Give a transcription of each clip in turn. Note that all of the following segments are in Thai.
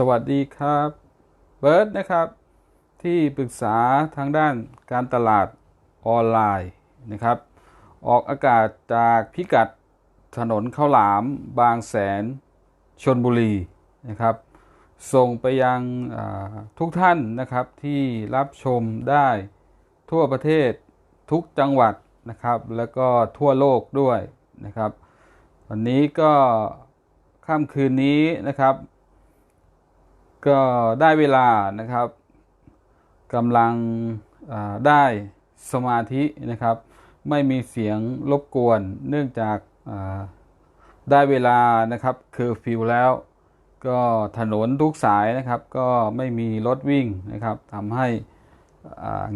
สวัสดีครับเบิร์ดนะครับ ที่ปรึกษาทางด้านการตลาดออนไลน์นะครับ ออกอากาศจากพิกัดถนนข้าวหลามบางแสนชนบุรีนะครับ ส่งไปยังทุกท่านนะครับที่รับชมได้ทั่วประเทศทุกจังหวัดนะครับ แล้วก็ทั่วโลกด้วยนะครับ วันนี้ก็ค่ำคืนนี้นะครับ ก็ได้เวลานะครับกำลังได้สมาธินะครับ ไม่มีเสียงรบกวน เนื่องจากได้เวลานะครับเคอฟิวแล้ว ก็ถนนทุกสายนะครับ ก็ไม่มีรถวิ่งนะครับทำให้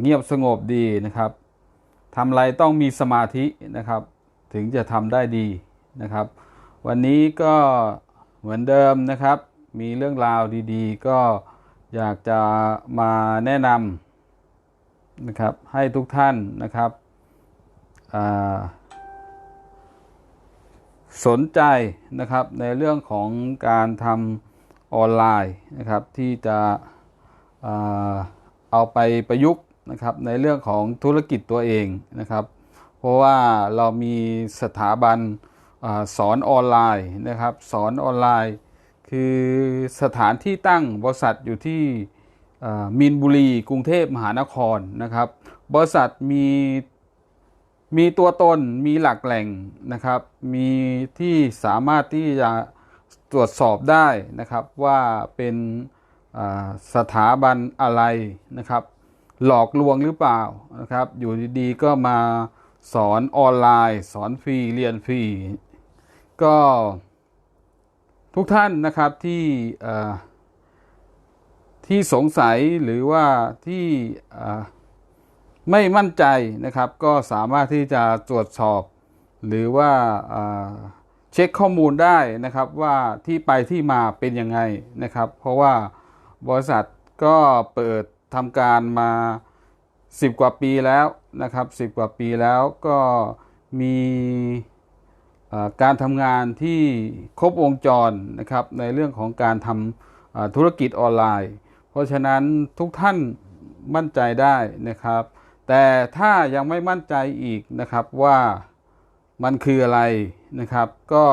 เงียบสงบดีนะครับทำอะไรต้องมีสมาธินะครับ ถึงจะทำได้ดีนะครับ วันนี้ก็เหมือนเดิมนะครับ มีเรื่องราวดีๆ ก็อยากจะมาแนะนำนะครับ ให้ทุกท่านนะครับ สนใจนะครับในเรื่องของการทำออนไลน์นะครับ ที่จะเอาไปประยุกต์นะครับในเรื่องของธุรกิจตัวเองนะครับ เพราะว่าเรามีสถาบันอาสอนออนไลน์นะครับ สอนออนไลน์ คือสถานที่ตั้งบริษัทอยู่ที่มีนบุรีกรุงเทพมหานครนะครับ บริษัทมีมีตัวตนมีหลักแหล่งนะครับ มีที่สามารถที่จะตรวจสอบได้นะครับว่าเป็นสถาบันอะไรนะครับ หลอกลวงหรือเปล่านะครับ อยู่ดีๆก็มาสอนออนไลน์ สอนฟรีเรียนฟรีก็ ทุกท่านนะครับที่ที่สงสัยหรือว่าที่ไม่มั่นใจนะครับ ก็สามารถที่จะตรวจสอบ หรือว่าเช็คข้อมูลได้นะครับว่าที่ไปที่มาเป็นยังไงนะครับ เพราะว่าบริษัทก็เปิดทำการมา 10 กว่าปีแล้วนะครับ 10 กว่าปีแล้วก็มี การทำงานที่ครบวงจรนะครับในเรื่องของการทำธุรกิจออนไลน์ เพราะฉะนั้นทุกท่านมั่นใจได้นะครับ แต่ถ้ายังไม่มั่นใจอีกนะครับว่ามันคืออะไรนะครับ ก็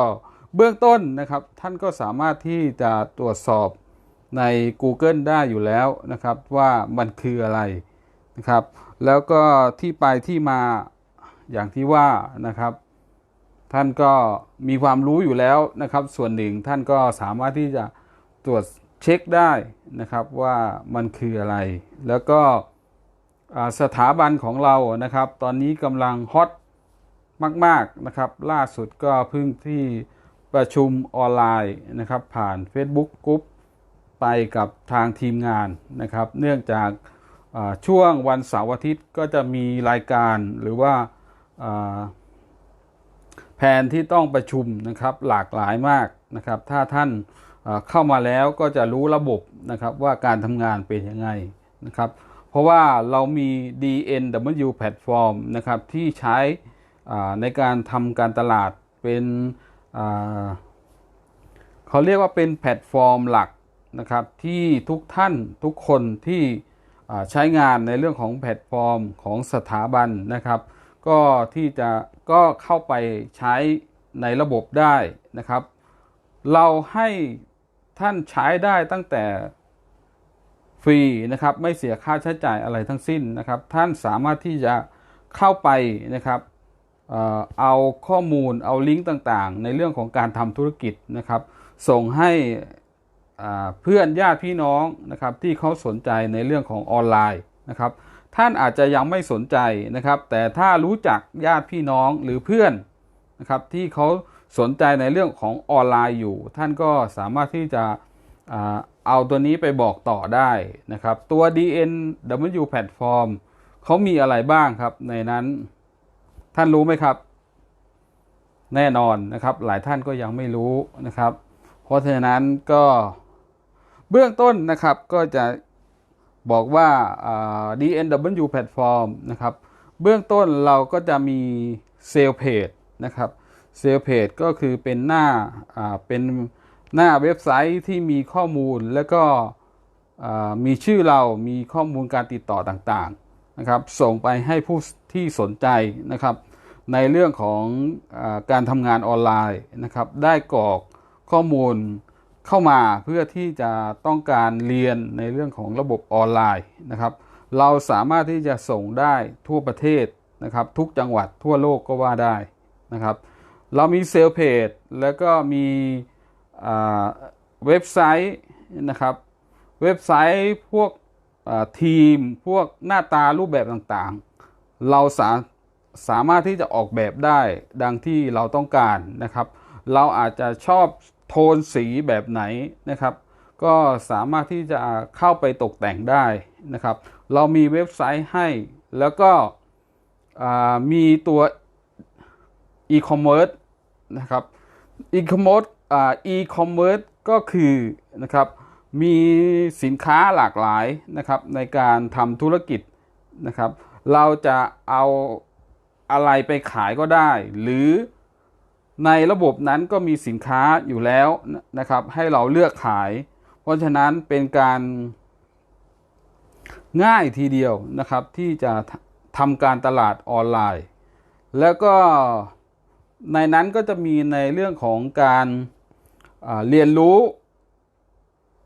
เบื้องต้นนะครับท่านก็สามารถที่จะตรวจสอบใน Google ได้อยู่แล้วนะครับว่ามันคืออะไรนะครับ แล้วก็ที่ไปที่มาอย่างที่ว่านะครับ ท่านก็มีความรู้อยู่แล้วนะครับ ส่วนหนึ่งท่านก็สามารถที่จะตรวจเช็คได้นะครับว่ามันคืออะไร แล้วก็สถาบันของเรานะครับ ตอนนี้กำลังฮอตมาก ๆนะครับ ล่าสุดก็เพิ่งที่ประชุมออนไลน์นะครับ ผ่าน Facebook กรุ๊ปไปกับทางทีมงานนะครับ เนื่องจากช่วงวันเสาร์อาทิตย์ก็จะมีรายการหรือว่า แผนที่ต้องประชุมนะครับหลากหลายมากนะครับ ถ้าท่านเข้ามาแล้วก็จะรู้ระบบนะครับว่าการทำงานเป็นยังไงนะครับ เพราะว่าเรามี DNW Platform นะครับที่ใช้ในการทำการตลาดเป็นเขาเรียกว่าเป็นแพลตฟอร์มหลักนะครับที่ทุกท่านทุกคนที่ใช้งานในเรื่องของแพลตฟอร์มของสถาบันนะครับ ก็ที่จะ ก็เข้าไปใช้ในระบบได้นะครับ เราให้ท่านใช้ได้ตั้งแต่ฟรีนะครับ ไม่เสียค่าใช้จ่ายอะไรทั้งสิ้นนะครับ ท่านสามารถที่จะเข้าไปนะครับเอาข้อมูลเอาลิงก์ต่างๆ ในเรื่องของการทำธุรกิจนะครับ ส่งให้เพื่อนญาติพี่น้องนะครับที่เขาสนใจในเรื่องของออนไลน์นะครับ ท่านอาจจะยังไม่สนใจนะครับ แต่ถ้ารู้จักญาติพี่น้องหรือเพื่อนนะครับที่เขาสนใจในเรื่องของออนไลน์อยู่ ท่านก็สามารถที่จะเอาตัวนี้ไปบอกต่อได้นะครับ ตัว DNW Platform เขามีอะไรบ้างครับในนั้นท่านรู้ไหมครับ แน่นอนนะครับ หลายท่านก็ยังไม่รู้นะครับ เพราะฉะนั้นก็เบื้องต้นนะครับก็จะ บอกว่าอ่า DNW Platform นะครับ เบื้องต้นเราก็จะมีเซลเพจนะครับเซลเพจก็คือเป็นหน้าเป็นหน้าเว็บไซต์ที่มีข้อมูลแล้วก็มีชื่อเรามีข้อมูลการติดต่อต่างๆนะครับ ส่งไปให้ผู้ที่สนใจนะครับ ในเรื่องของอการทำงานออนไลน์นะครับ ได้กรอกข้อมูล เข้ามาเพื่อที่จะต้องการเรียนในเรื่องของระบบออนไลน์นะครับ เราสามารถที่จะส่งได้ทั่วประเทศนะครับ ทุกจังหวัดทั่วโลกก็ว่าได้นะครับ เรามีเซลล์เพจแล้วก็มีอ่าเว็บไซต์นะครับ เว็บไซต์พวกอ่าทีมพวกหน้าตารูปแบบต่างๆ เราสาสามารถที่จะออกแบบได้ดังที่เราต้องการนะครับ เราอาจจะชอบ โทนสีแบบไหนนะครับ ก็สามารถที่จะเข้าไปตกแต่งได้นะครับ เรามีเว็บไซต์ให้แล้วก็มีตัว e-commerce นะครับ e-commerce อ่า e-commerce ก็คือนะครับมีสินค้าหลากหลายนะครับในการทำธุรกิจนะครับ เราจะเอาอะไรไปขายก็ได้ หรือ ในระบบนั้นก็มีสินค้าอยู่แล้วนะครับ ให้เราเลือกขาย เพราะฉะนั้นเป็นการง่ายทีเดียวนะครับ ที่จะทำการตลาดออนไลน์ แล้วก็ในนั้นก็จะมีในเรื่องของการอ่าเรียนรู้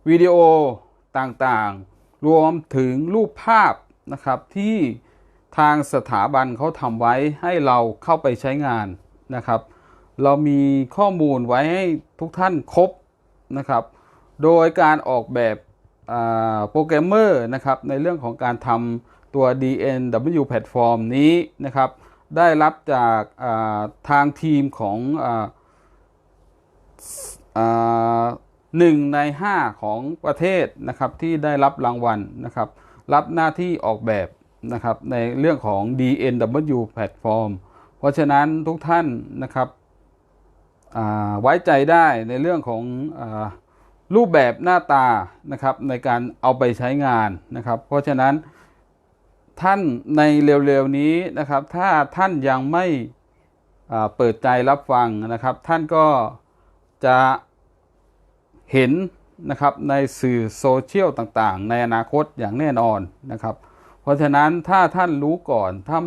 วิดีโอต่างๆ รวมถึงรูปภาพนะครับที่ทางสถาบันเขาทำไว้ให้เราเข้าไปใช้งานนะครับ เรามีข้อมูลไว้ให้ทุกท่านครบนะครับ โดยการออกแบบโปรแกรมเมอร์นะครับในเรื่องของการทำตัว DNW Platform นี้นะครับ ได้รับจากาทางทีมของหนึ่งในห้าของประเทศนะครับที่ได้รับรางวัลนะครับ รับหน้าที่ออกแบบนะครับในเรื่องของ DNW Platform เพราะฉะนั้นทุกท่านนะครับ ไว้ใจได้ในเรื่องของอรูปแบบหน้าตานะครับในการเอาไปใช้งานนะครับ เพราะฉะนั้นท่านในเร็วๆนี้นะครับ ถ้าท่านยังไม่เปิดใจรับฟังนะครับ ท่านก็จะเห็นนะครับในสื่อโซเชียลต่างๆ ในอนาคตอย่างแน่นอนนะครับ เพราะฉะนั้นถ้าท่านรู้ก่อนท่าน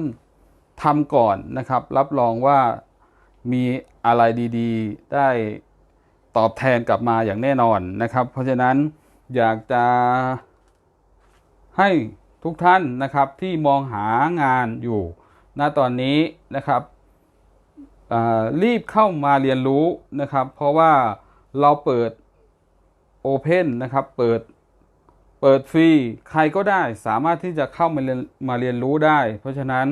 ทำก่อนนะครับ รับรองว่า มีอะไรดีๆ ได้ตอบแทนกลับมาอย่างแน่นอนนะครับ เพราะฉะนั้นอยากจะให้ทุกท่านนะครับที่มองหางานอยู่ณตอนนี้นะครับรีบเข้ามาเรียนรู้นะครับ เพราะว่าเราเปิด Open นะครับ เปิดเปิดฟรี ใครก็ได้สามารถที่จะเข้ามาเรียนมาเรียนรู้ได้ เพราะฉะนั้น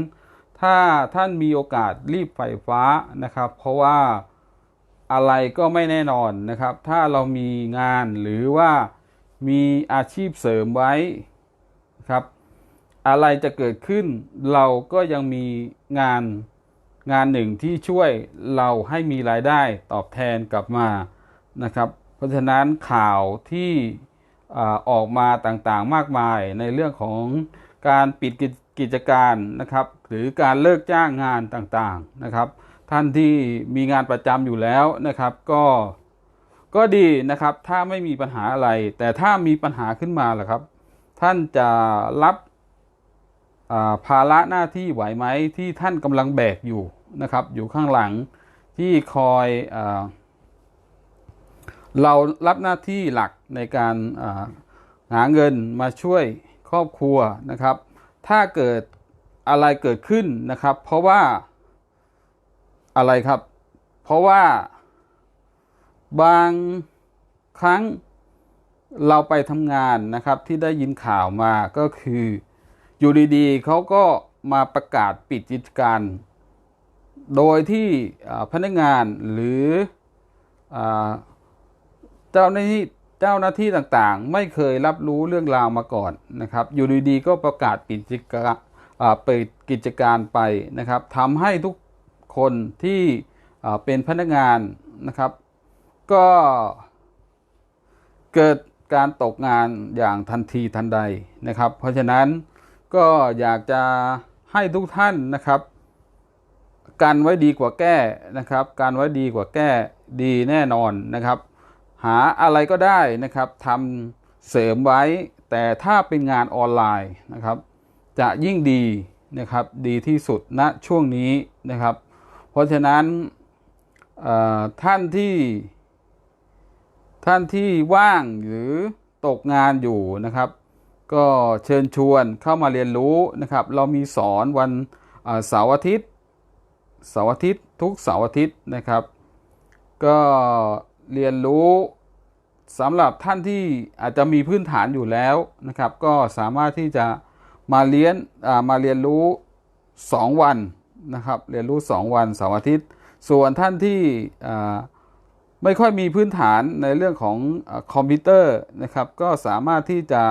ถ้าท่านมีโอกาสรีบไฟฟ้านะครับ เพราะว่าอะไรก็ไม่แน่นอนนะครับ ถ้าเรามีงานหรือว่ามีอาชีพเสริมไว้ครับ อะไรจะเกิดขึ้น เราก็ยังมีงานงานหนึ่งที่ช่วยเราให้มีรายได้ตอบแทนกลับมานะครับ เพราะฉะนั้นข่าวที่อออกมาต่างๆมากมายในเรื่องของการปิดกิจการนะครับ หรือการเลิกจ้างงานต่างๆนะครับ ท่านที่มีงานประจำอยู่แล้วนะครับ ก็ก็ดีนะครับถ้าไม่มีปัญหาอะไร แต่ถ้ามีปัญหาขึ้นมาล่ะครับ ท่านจะรับาภาระหน้าที่ไหวไหมที่ท่านกำลังแบกอยู่นะครับ อยู่ข้างหลังที่คอยอเรารับหน้าที่หลักในการาหาเงินมาช่วยครอบครัวนะครับ ถ้าเกิด อะไรเกิดขึ้นนะครับ เพราะว่าอะไรครับ เพราะว่าบางครั้งเราไปทำงานนะครับที่ได้ยินข่าวมาก็คืออยู่ดีๆเขาก็มาประกาศปิดกิจการ โดยที่พนักงานหรืออเจ้าหน้าที่เจ้าหน้าที่ต่างๆ ไม่เคยรับรู้เรื่องราวมาก่อนนะครับ อยู่ดีๆก็ประกาศปิดกิจการ อ่าปิดกิจการไปนะครับทำให้ทุกคนที่เป็นพนักงานนะครับ ก็เกิดการตกงานอย่างทันทีทันใดนะครับ เพราะฉะนั้นก็อยากจะให้ทุกท่านนะครับกันไว้ดีกว่าแก้นะครับการไว้ดีกว่าแก้ดีแน่นอนนะครับ หาอะไรก็ได้นะครับทำเสริมไว้แต่ถ้าเป็นงานออนไลน์นะครับ จะยิ่งดีนะครับดีที่สุดณช่วงนี้นะครับ เพราะฉะนั้นท่านที่ท่านที่ว่างหรือตกงานอยู่นะครับ ก็เชิญชวนเข้ามาเรียนรู้นะครับ เรามีสอนวันเสาร์อาทิตย์เสาร์อาทิตย์ทุกเสาร์อาทิตย์นะครับ ก็เรียนรู้สำหรับท่านที่อาจจะมีพื้นฐานอยู่แล้วนะครับ ก็สามารถที่จะ มาเรียนมาเรียนรู้ 2 วันนะครับ เรียนรู้ 2 วันเสาร์อาทิตย์ ส่วนท่านที่ไม่ค่อยมีพื้นฐานในเรื่องของอคอมพิวเตอร์นะครับก็สามารถที่จะ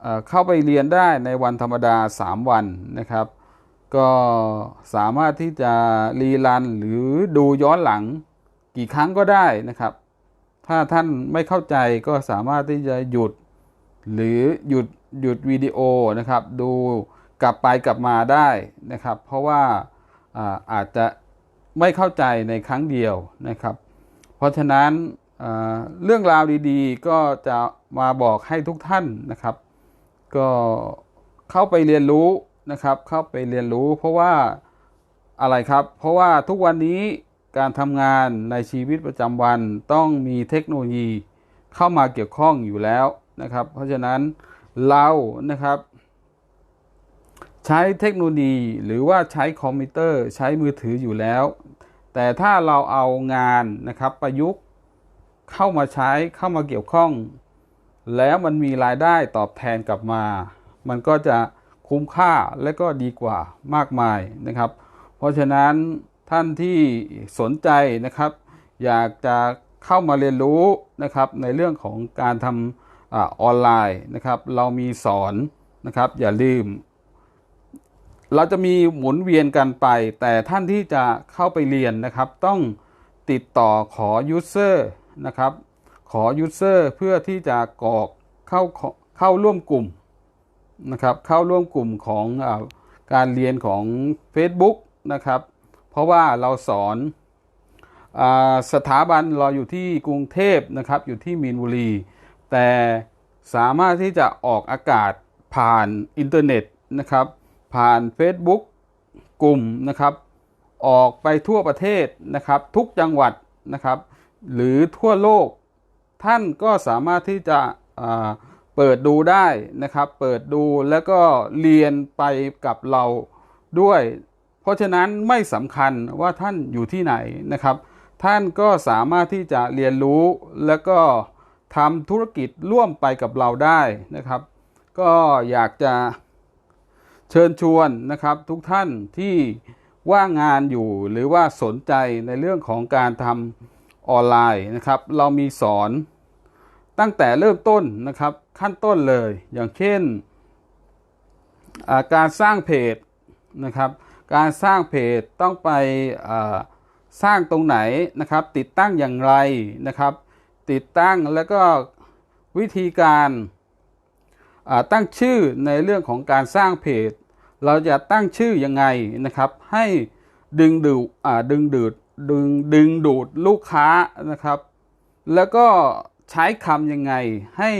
เอ่อเข้าไปเรียนได้ในวันธรรมดา 3 วันนะครับ ก็สามารถที่จะรีรันหรือดูย้อนหลังกี่ครั้งก็ได้นะครับ ถ้าท่านไม่เข้าใจก็สามารถที่จะหยุดหรือหยุด หยุดวิดีโอนะครับดูกลับไปกลับมาได้นะครับ เพราะว่าอาอาจจะไม่เข้าใจในครั้งเดียวนะครับ เพราะฉะนั้นเรื่องราวดีๆ ก็จะมาบอกให้ทุกท่านนะครับ ก็เข้าไปเรียนรู้นะครับ เข้าไปเรียนรู้ เพราะว่าอะไรครับ เพราะว่าทุกวันนี้การทำงานในชีวิตประจำวันต้องมีเทคโนโลยีเข้ามาเกี่ยวข้องอยู่แล้วนะครับ เพราะฉะนั้น เรานะครับ ใช้เทคโนโลยีหรือว่าใช้คอมพิวเตอร์ใช้มือถืออยู่แล้ว แต่ถ้าเราเอางานนะครับประยุกต์เข้ามาใช้เข้ามาเกี่ยวข้อง แล้วมันมีรายได้ตอบแทนกลับมา มันก็จะคุ้มค่าและก็ดีกว่ามากมายนะครับ เพราะฉะนั้นท่านที่สนใจนะครับ อยากจะเข้ามาเรียนรู้นะครับในเรื่องของการทำ ออนไลน์นะครับ เรามีสอนนะครับ อย่าลืม เราจะมีหมุนเวียนกันไป แต่ท่านที่จะเข้าไปเรียนนะครับ ต้องติดต่อขอ user นะครับ ขอ user เพื่อที่จะกรอกเข้าเข้าร่วมกลุ่มนะครับ เข้าร่วมกลุ่มของอการเรียนของ Facebook นะครับ เพราะว่าเราสอนอสถาบันเราอยู่ที่กรุงเทพนะครับ อยู่ที่มีนบุรี แต่สามารถที่จะออกอากาศผ่านอินเทอร์เน็ตนะครับ ผ่าน Facebook กลุ่มนะครับ ออกไปทั่วประเทศนะครับ ทุกจังหวัดนะครับ หรือทั่วโลก ท่านก็สามารถที่จะเปิดดูได้นะครับ เปิดดูแล้วก็เรียนไปกับเราด้วย เพราะฉะนั้นไม่สำคัญว่าท่านอยู่ที่ไหนนะครับ ท่านก็สามารถที่จะเรียนรู้แล้วก็ ทำธุรกิจร่วมไปกับเราได้นะครับ ก็อยากจะเชิญชวนนะครับทุกท่านที่ว่างงานอยู่หรือว่าสนใจในเรื่องของการทำออนไลน์นะครับ เรามีสอนตั้งแต่เริ่มต้นนะครับขั้นต้นเลย อย่างเช่นาการสร้างเพจนะครับ การสร้างเพจต้องไปสร้างตรงไหนนะครับ ติดตั้งอย่างไรนะครับ ติดตั้งแล้วก็วิธีการตั้งชื่อในเรื่องของการสร้างเพจ เราจะตั้งชื่อยังไงนะครับ ให้ดึงดูดดึงดูดดึงดึงดูดลูกค้านะครับ แล้วก็ใช้คำยังไงให้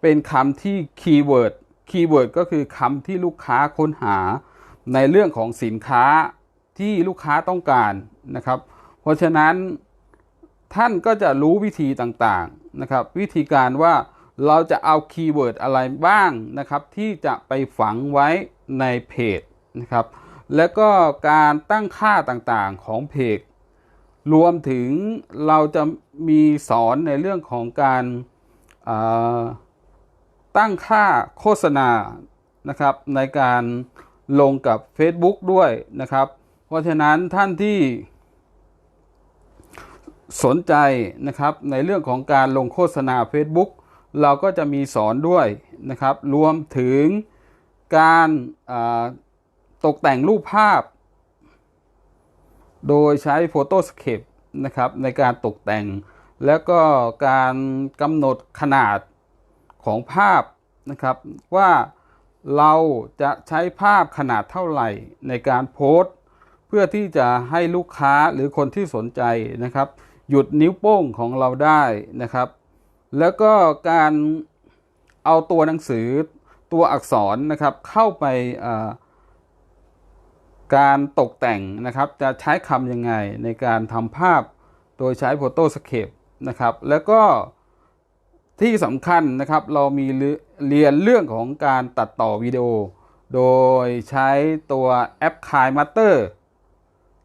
เป็นคำที่คีย์เวิร์ดคีย์เวิร์ดก็คือคำที่ลูกค้าค้นหาในเรื่องของสินค้าที่ลูกค้าต้องการนะครับ เพราะฉะนั้น ท่านก็จะรู้วิธีต่างๆนะครับ วิธีการว่าเราจะเอาคีย์เวิร์ดอะไรบ้างนะครับ ที่จะไปฝังไว้ในเพจนะครับ แล้วก็การตั้งค่าต่างๆของเพจ รวมถึงเราจะมีสอนในเรื่องของการาตั้งค่าโฆษณานะครับ ในการลงกับ Facebook ด้วยนะครับ เพราะฉะนั้นท่านที่ สนใจนะครับในเรื่องของการลงโฆษณา Facebook เราก็จะมีสอนด้วยนะครับ รวมถึงการตกแต่งรูปภาพ โดยใช้ Photoscape นะครับในการตกแต่ง แล้วก็การกำหนดขนาดของภาพนะครับ ว่าเราจะใช้ภาพขนาดเท่าไหร่ในการโพสต์ เพื่อที่จะให้ลูกค้าหรือคนที่สนใจนะครับ หยุดนิ้วโป้งของเราได้นะครับ แล้วก็การเอาตัวหนังสือตัวอักษรนะครับเข้าไปการตกแต่งนะครับ จะใช้คำยังไงในการทำภาพโดยใช้ Photoscape นะครับ แล้วก็ที่สำคัญนะครับเรามีเรียนเรื่องของการตัดต่อวิดีโอ โดยใช้ตัวแอป k i m a t e r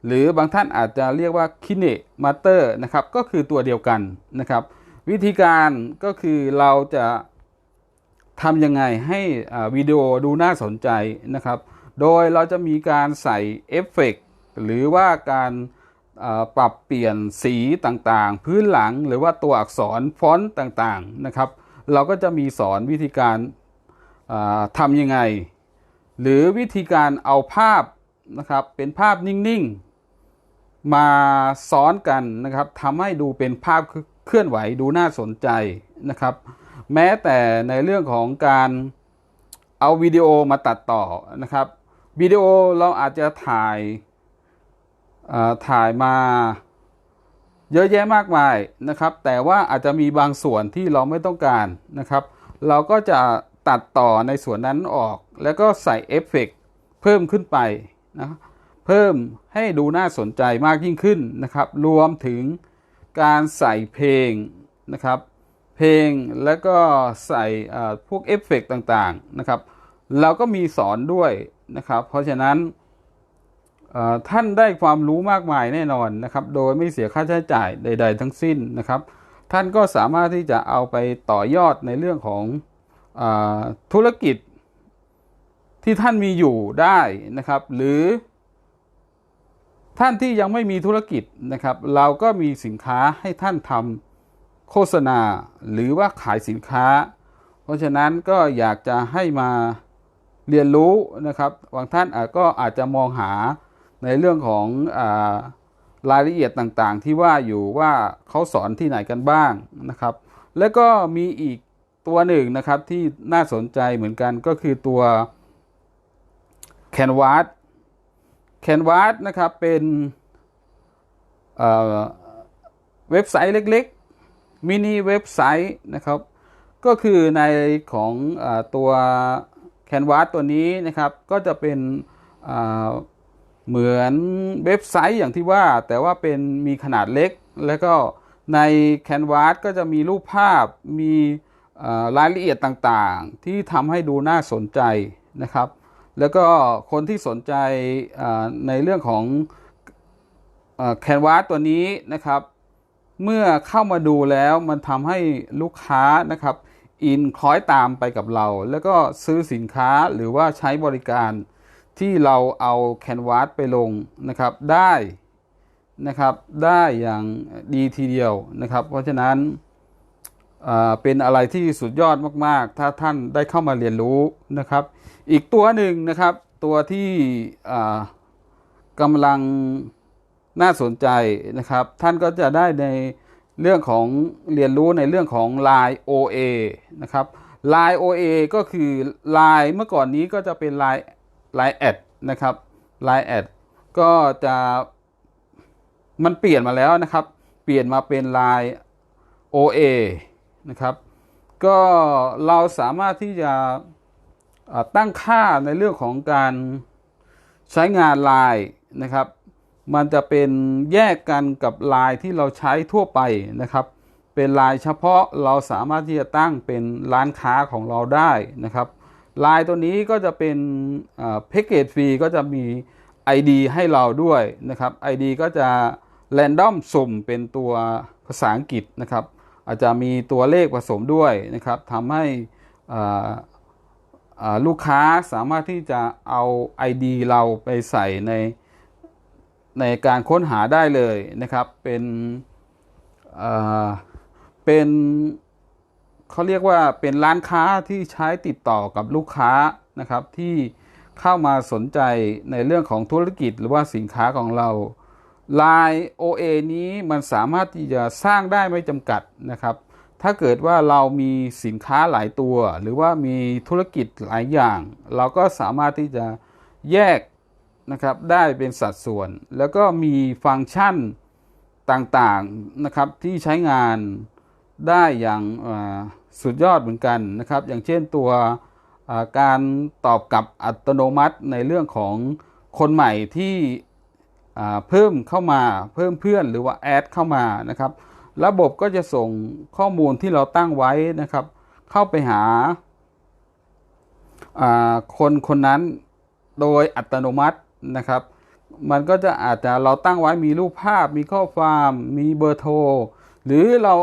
หรือบางท่านอาจจะเรียกว่า Kine Master นะครับก็คือตัวเดียวกันนะครับ วิธีการก็คือเราจะทำยังไงให้วิดีโอดูน่าสนใจนะครับ โดยเราจะมีการใส่เอฟเฟกต์หรือว่าการปรับเปลี่ยนสีต่างๆ พื้นหลังหรือว่าตัวอักษรฟอนต์ต่างๆนะครับ เราก็จะมีสอนวิธีการทำยังไง หรือวิธีการเอาภาพนะครับเป็นภาพนิ่งๆ มาซ้อนกันนะครับทำให้ดูเป็นภาพเคลื่อนไหวดูน่าสนใจนะครับ แม้แต่ในเรื่องของการเอาวิดีโอมาตัดต่อนะครับวิดีโอเราอาจจะถ่ายอ่าถ่ายมาเยอะแยะมากมายนะครับ แต่ว่าอาจจะมีบางส่วนที่เราไม่ต้องการนะครับ เราก็จะตัดต่อในส่วนนั้นออก แล้วก็ใส่เอฟเฟกต์เพิ่มขึ้นไปนะ เพิ่มให้ดูน่าสนใจมากยิ่งขึ้นนะครับ รวมถึงการใส่เพลงนะครับ เพลงแล้วก็ใส่พวกเอฟเฟกต์ต่างๆนะครับ เราก็มีสอนด้วยนะครับ เพราะฉะนั้นท่านได้ความรู้มากมายแน่นอนนะครับ โดยไม่เสียค่าใช้จ่ายใด ๆ ทั้งสิ้นนะครับ ท่านก็สามารถที่จะเอาไปต่อยอดในเรื่องของอธุรกิจที่ท่านมีอยู่ได้นะครับ หรือ ท่านที่ยังไม่มีธุรกิจนะครับ เราก็มีสินค้าให้ท่านทำโฆษณาหรือว่าขายสินค้า เพราะฉะนั้นก็อยากจะให้มาเรียนรู้นะครับบางท่านอาจก็อาจจะมองหาในเรื่องของอารายละเอียดต่างๆ ที่ว่าอยู่ว่าเขาสอนที่ไหนกันบ้างนะครับ แล้วก็มีอีกตัวหนึ่งนะครับที่น่าสนใจเหมือนกันก็คือตัว Canvas Canvas นะครับเป็นเเว็บไซต์เล็กๆ มินิเว็บไซต์นะครับ ก็คือในของอตัว Canvas ตัวนี้นะครับ ก็จะเป็นเหมือนเว็บไซต์อย่างที่ว่า แต่ว่าเป็นมีขนาดเล็ก แล้วก็ใน Canvas ก็จะมีรูปภาพมีรายละเอียดต่างๆ ที่ทำให้ดูน่าสนใจนะครับ แล้วก็คนที่สนใจในเรื่องของแคนวาสตัวนี้นะครับ เมื่อเข้ามาดูแล้วมันทำให้ลูกค้านะครับอินคล้อยตามไปกับเรา แล้วก็ซื้อสินค้าหรือว่าใช้บริการที่เราเอาแคนวาสไปลงนะครับได้นะครับได้อย่างดีทีเดียวนะครับ เพราะฉะนั้นเป็นอะไรที่สุดยอดมาก ๆ ถ้าท่านได้เข้ามาเรียนรู้นะครับ อีกตัวหนึ่งนะครับ ตัวที่กำลังน่าสนใจนะครับ ท่านก็จะได้ในเรื่องของเรียนรู้ในเรื่องของ Line OA นะครับ Line OA ก็คือ Line เมื่อก่อนนี้ก็จะเป็น Line Line แอดนะครับ Line แอดก็จะมันเปลี่ยนมาแล้วนะครับ เปลี่ยนมาเป็น Line OA นะครับ ก็เราสามารถที่จะ ตั้งค่าในเรื่องของการใช้งานไลน์นะครับ มันจะเป็นแยกกันกับไลน์ที่เราใช้ทั่วไปนะครับ เป็นไลน์เฉพาะเราสามารถที่จะตั้งเป็นร้านค้าของเราได้นะครับไลน์ตัวนี้ก็จะเป็นแพ็กเกจฟรีก็จะมี ID ให้เราด้วยนะครับ ID ก็จะแรนดอมสุ่มเป็นตัวภาษาอังกฤษนะครับ อาจจะมีตัวเลขผสมด้วยนะครับทำให้อ่า ลูกค้าสามารถที่จะเอา ID เราไปใส่ในในการค้นหาได้เลยนะครับ เป็นเป็นเขาเรียกว่าเป็นร้านค้าที่ใช้ติดต่อกับลูกค้านะครับ ที่เข้ามาสนใจในเรื่องของธุรกิจหรือว่าสินค้าของเรา Line OA นี้มันสามารถที่จะสร้างได้ไม่จำกัดนะครับ ถ้าเกิดว่าเรามีสินค้าหลายตัว หรือว่ามีธุรกิจหลายอย่าง เราก็สามารถที่จะแยกนะครับได้เป็นสัดส่วน แล้วก็มีฟังก์ชันต่างๆนะครับที่ใช้งานได้อย่างสุดยอดเหมือนกันนะครับ อย่างเช่นตัวการตอบกลับอัตโนมัติในเรื่องของคนใหม่ที่เพิ่มเข้ามาเพิ่มเพื่อนหรือว่าแอดเข้ามานะครับ ระบบก็จะส่งข้อมูลที่เราตั้งไว้นะครับ เข้าไปหาาคนคนนั้นโดยอัตโนมัตินะครับ มันก็จะอาจจะเราตั้งไว้มีรูปภาพ มีข้อความมีเบอร์โทร หรือเรา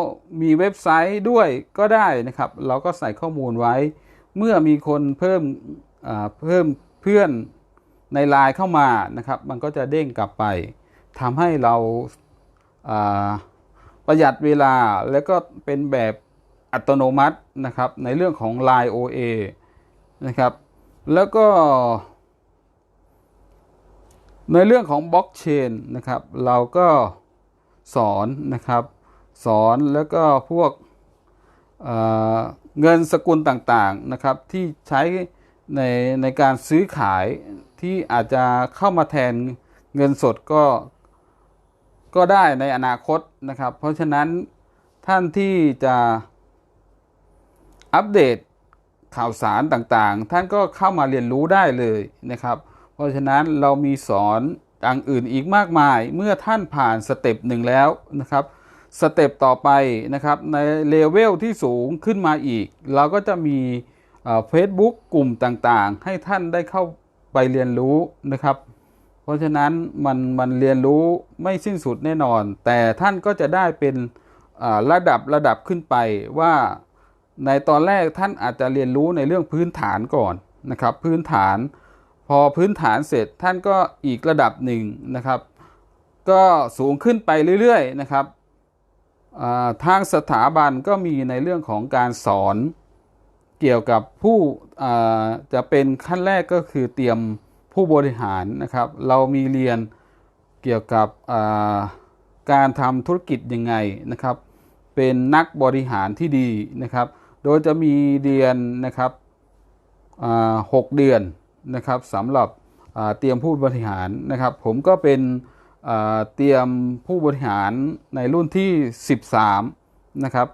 มีเว็บไซต์ด้วยก็ได้นะครับ เราก็ใส่ข้อมูลไว้ เมื่อมีคนเพิ่มเพิ่มเพื่อนในไลน์เข้ามานะครับ มันก็จะเด้งกลับไปทำให้เราา ประหยัดเวลาแล้วก็เป็นแบบอัตโนมัตินะครับ ในเรื่องของ Line OA นะครับ แล้วก็ ในเรื่องของบล็อกเชนนะครับ เราก็สอนนะครับ สอนแล้วก็พวกเเงินสกุลต่างๆนะครับ ที่ใช้ในในการซื้อขายที่อาจจะเข้ามาแทนเงินสดก็ ก็ได้ในอนาคตนะครับ เพราะฉะนั้นท่านที่จะอัปเดตข่าวสารต่างๆ ท่านก็เข้ามาเรียนรู้ได้เลยนะครับ เพราะฉะนั้นเรามีสอนอย่างอื่นอีกมากมาย เมื่อท่านผ่านสเต็ปหนึ่งแล้วนะครับสเต็ปต่อไปนะครับในเลเวลที่สูงขึ้นมาอีก เราก็จะมีเฟซบุ๊กกลุ่มต่างๆ ให้ท่านได้เข้าไปเรียนรู้นะครับ ราะฉะนั้นมันมันเรียนรู้ไม่สิ้นสุดแน่นอน แต่ท่านก็จะได้เป็นระดับระดับขึ้นไปว่าในตอนแรกท่านอาจจะเรียนรู้ในเรื่องพื้นฐานก่อนนะครับพื้นฐาน พอพื้นฐานเสร็จท่านก็อีกระดับหนึ่งนะครับ ก็สูงขึ้นไปเรื่อยๆนะครับทางสถาบันก็มีในเรื่องของการสอนเกี่ยวกับผู้จะเป็นขั้นแรกก็คือเตรียม ผู้บริหารนะครับ เรามีเรียนเกี่ยวกับการทำธุรกิจยังไงนะครับ เป็นนักบริหารที่ดีนะครับ โดยจะมีเรียนนะครับหกเดือนนะครับสำหรับเตรียมผู้บริหารนะครับ ผมก็เป็นเตรียมผู้บริหารในรุ่นที่ 13นะครับ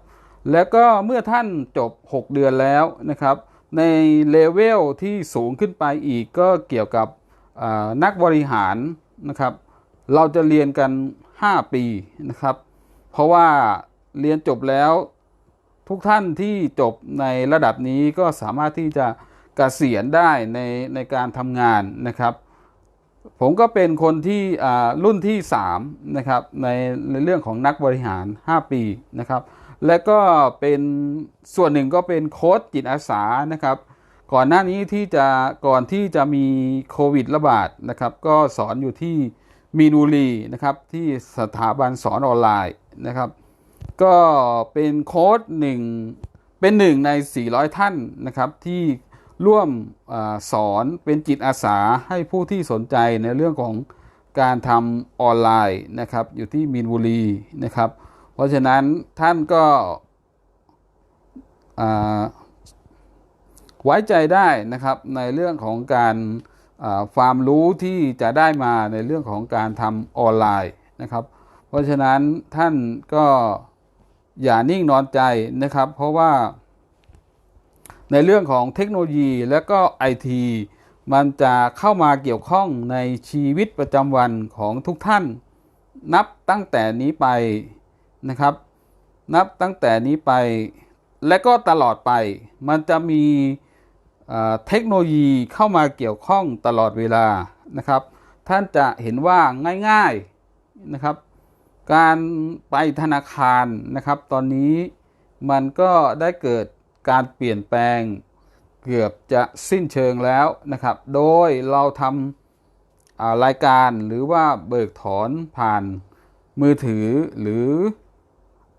แล้วก็เมื่อท่านจบ 6 เดือนแล้วนะครับ ในเลเวลที่สูงขึ้นไปอีกก็เกี่ยวกับนักบริหารนะครับ เราจะเรียนกัน 5 ปีนะครับ เพราะว่าเรียนจบแล้วทุกท่านที่จบในระดับนี้ก็สามารถที่จะกะเกษียณได้ในในการทำงานนะครับ ผมก็เป็นคนที่รุ่นที่3นะครับในในเรื่องของนักบริหาร 5 ปีนะครับ และก็เป็นส่วนหนึ่งก็เป็นโค้ชจิตอาสานะครับ ก่อนหน้านี้ที่จะก่อนที่จะมีโควิดระบาดนะครับ ก็สอนอยู่ที่มีนบุรีนะครับที่สถาบันสอนออนไลน์นะครับ ก็เป็นโค้ดหนึ่งเป็นหนึ่งใน 400 ท่านนะครับที่ร่วมอสอนเป็นจิตอาสาให้ผู้ที่สนใจในเรื่องของการทำออนไลน์นะครับ อยู่ที่มีนบุรีนะครับ เพราะฉะนั้นท่านก็ไว้ใจได้นะครับในเรื่องของการความรู้ที่จะได้มาในเรื่องของการทำออนไลน์นะครับ เพราะฉะนั้นท่านก็อย่านิ่งนอนใจนะครับ เพราะว่าในเรื่องของเทคโนโลยีและก็ไอทีมันจะเข้ามาเกี่ยวข้องในชีวิตประจำวันของทุกท่าน นับตั้งแต่นี้ไป นะครับ นับตั้งแต่นี้ไปและก็ตลอดไป มันจะมีเทคโนโลยีเข้ามาเกี่ยวข้องตลอดเวลานะครับ ท่านจะเห็นว่าง่ายๆนะครับ การไปธนาคารนะครับ ตอนนี้มันก็ได้เกิดการเปลี่ยนแปลงเกือบจะสิ้นเชิงแล้วนะครับ โดยเราทำรายการหรือว่าเบิกถอนผ่านมือถือหรือ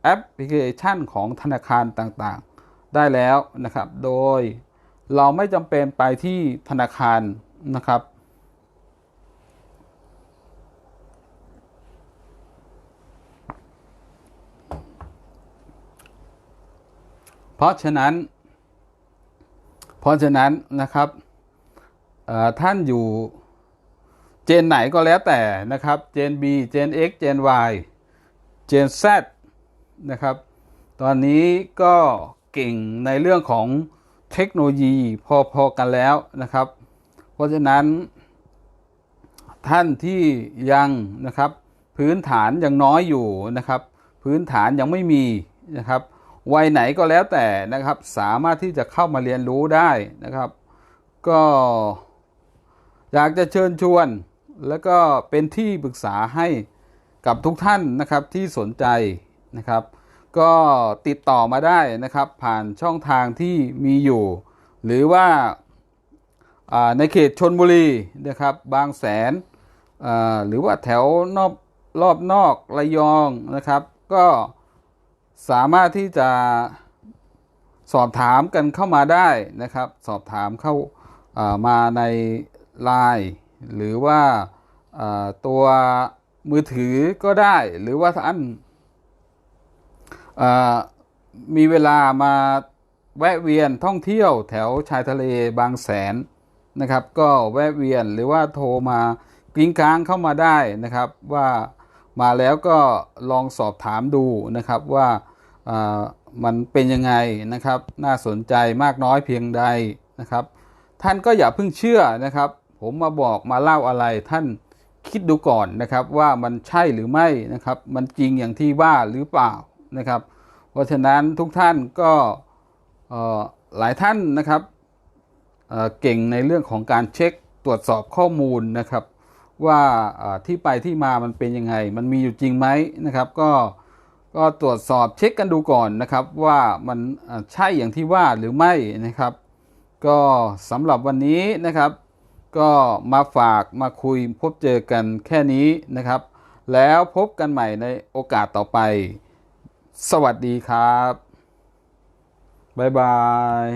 แอปพลิเคชันของธนาคารต่างๆ ได้แล้วนะครับ โดยเราไม่จำเป็นไปที่ธนาคารนะครับ เพราะฉะนั้น เพราะฉะนั้นนะครับท่านอยู่เจนไหนก็แล้วแต่นะครับ เจน B เจน X เจน Y Gen Z นะครับ ตอนนี้ก็เก่งในเรื่องของเทคโนโลยีพอๆกันแล้วนะครับ เพราะฉะนั้น ท่านที่ยังนะครับพื้นฐานยังน้อยอยู่นะครับ พื้นฐานยังไม่มีนะครับวัยไหนก็แล้วแต่นะครับ สามารถที่จะเข้ามาเรียนรู้ได้นะครับ ก็อยากจะเชิญชวน แล้วก็เป็นที่ปรึกษาให้กับทุกท่านนะครับที่สนใจ นะครับ ก็ติดต่อมาได้นะครับ ผ่านช่องทางที่มีอยู่ หรือว่าในเขตชนบุรีนะครับ บางแสนหรือว่าแถวนอกรอบนอกระยองนะครับ ก็สามารถที่จะสอบถามกันเข้ามาได้นะครับ สอบถามเข้าามาในไลน์หรือว่าอาตัวมือถือก็ได้ หรือว่าท่าน มีเวลามาแวะเวียนท่องเที่ยวแถวชายทะเลบางแสนนะครับ ก็แวะเวียนหรือว่าโทรมากริ้งกลางเข้ามาได้นะครับ ว่ามาแล้วก็ลองสอบถามดูนะครับว่ามันเป็นยังไงนะครับ น่าสนใจมากน้อยเพียงใดนะครับ ท่านก็อย่าเพิ่งเชื่อนะครับ ผมมาบอกมาเล่าอะไรท่านคิดดูก่อนนะครับว่ามันใช่หรือไม่นะครับ มันจริงอย่างที่ว่าหรือเปล่า นะครับ เพราะฉะนั้นทุกท่านก็หลายท่านนะครับเเก่งในเรื่องของการเช็คตรวจสอบข้อมูลนะครับ ว่าที่ไปที่มามันเป็นยังไง มันมีอยู่จริงไหมนะครับ ก็ก็ตรวจสอบเช็คกันดูก่อนนะครับ ว่ามันใช่อย่างที่ว่าหรือไม่นะครับ ก็สำหรับวันนี้นะครับ ก็มาฝากมาคุยพบเจอกันแค่นี้นะครับ แล้วพบกันใหม่ในโอกาสต่อไป สวัสดีครับ บ๊ายบาย